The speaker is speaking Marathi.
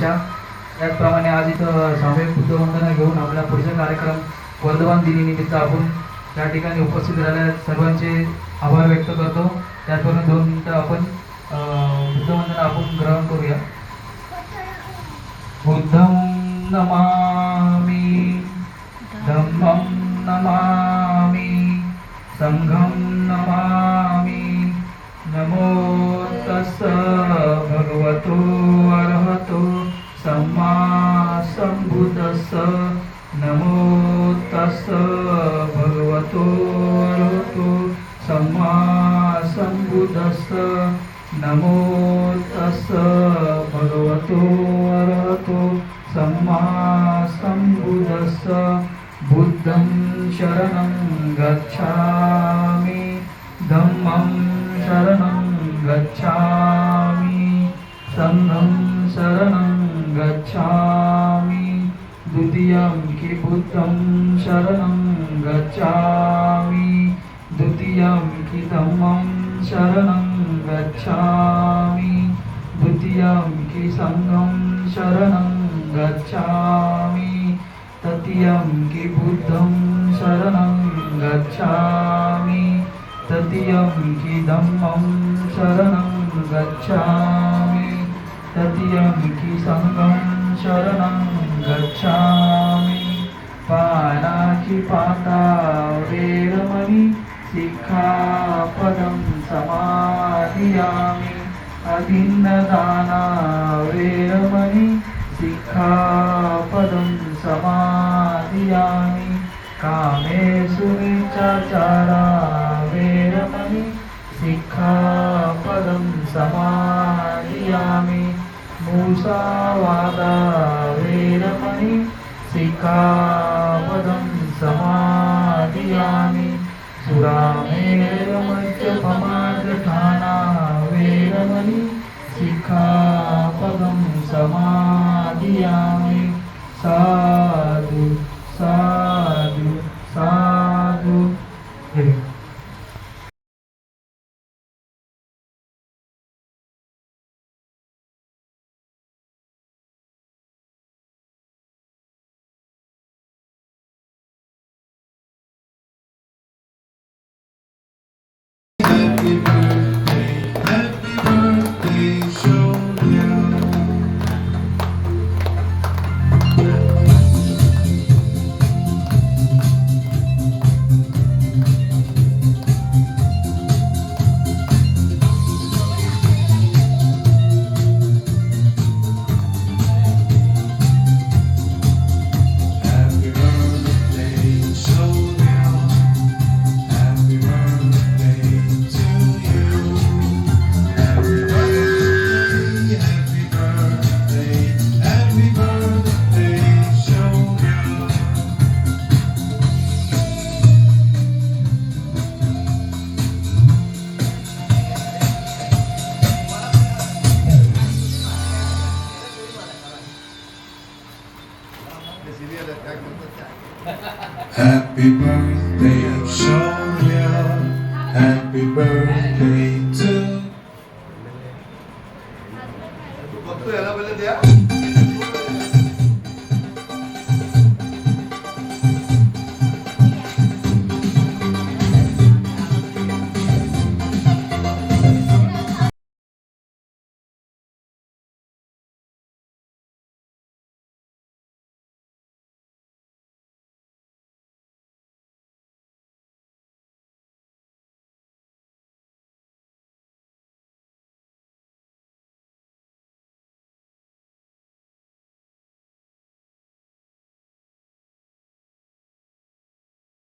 त्याचप्रमाणे आज इथं सामूहिक बुद्धवंदना घेऊन आपला पुढचा कार्यक्रम वर्धमान दिनीनिमित्त आपण त्या ठिकाणी उपस्थित राहिल्या सर्वांचे आभार व्यक्त करतो. त्याचप्रमाणे दोन मिनिटं आपण बुद्धवंदना आपण ग्रहण करूया. बुद्धम नमा सम्बुद्धस्स नमो तस्स भगवतो अरहतो सम्मा सम्बुद्धस्स नमो तस्स भगवतो अरहतो सम्मा सम्बुद्धस्स बुद्धं शरणं गच्छामि धम्मं शरणं गच्छामि सङ्घं शरणं गच्छामि द्वितीयं कि बुद्धं शरणं गच्छामि। द्वितीयं कि धम्मं शरणं गच्छामि। द्वितीयं कि सङ्घं शरणं गच्छामि। तृतीयं कि बुद्धं शरणं गच्छामि। तृतीयं कि धम्मं शरणं गच्छामि। तृतीयं कि सङ्घं शरणं गच्छामि। पाता वेरमणि शिखापदं समाधियामि। अभिन्नदाना वेरमणि शिखापदं समाधियामि। कामेषु विचाचारा वेरमणि शिखापदं समाधियामि। मूषावादा वेरमणि शिखापदं समाधियामि। सुरामेरमध्यपमाजठाना वेरमणि शिखापदं समाधियामि। साधु Happy birthday, Sonia. Happy birthday